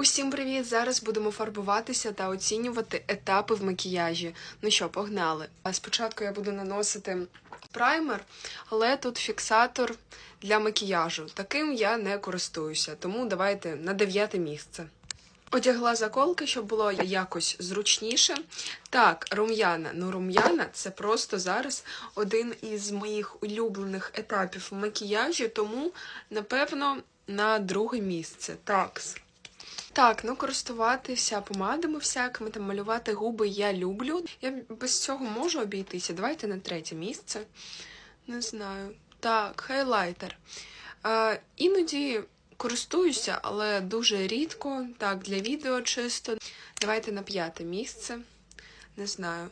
Усім привіт! Зараз будемо фарбуватися та оцінювати етапи в макіяжі. Ну що, погнали. Спочатку я буду наносити праймер, але тут фіксатор для макіяжу. Таким я не користуюся, тому давайте на дев'яте місце. Одягла заколки, щоб було якось зручніше. Так, рум'яна. Ну, рум'яна це просто зараз один із моїх улюблених етапів в макіяжі, тому, напевно, на друге місце. Такс. Так, ну користуватися помадами всякими, там малювати губи я люблю. Я без цього можу обійтися. Давайте на третє місце. Не знаю. Так, хайлайтер. Е, іноді користуюся, але дуже рідко. Так, для відео чисто. Давайте на п'яте місце. Не знаю.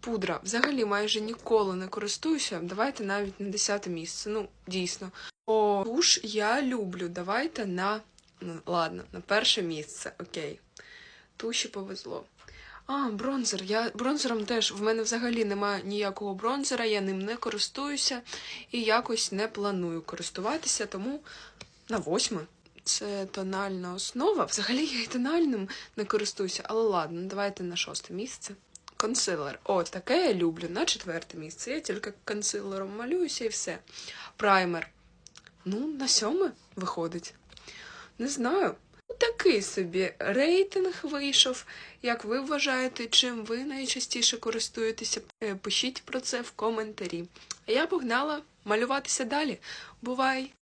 Пудра. Взагалі майже ніколи не користуюся. Давайте навіть на десяте місце. Ну, дійсно. О, туш я люблю. Давайте на. Ну, ладно, на перше місце. Окей. Туші повезло. А, бронзер. Я бронзером теж. В мене взагалі немає ніякого бронзера, я ним не користуюся і якось не планую користуватися, тому на восьме. Це тональна основа. Взагалі я і тональним не користуюся, але ладно, давайте на шосте місце. Консилер. О, таке я люблю. На четверте місце. Я тільки консилером малююся і все. Праймер. Ну, на сьоме виходить. Не знаю. Ну, Такий собі рейтинг вийшов. Як ви вважаєте, чим ви найчастіше користуєтеся? Е, Пишіть про це в коментарі. А я погнала малюватися далі. Бувай!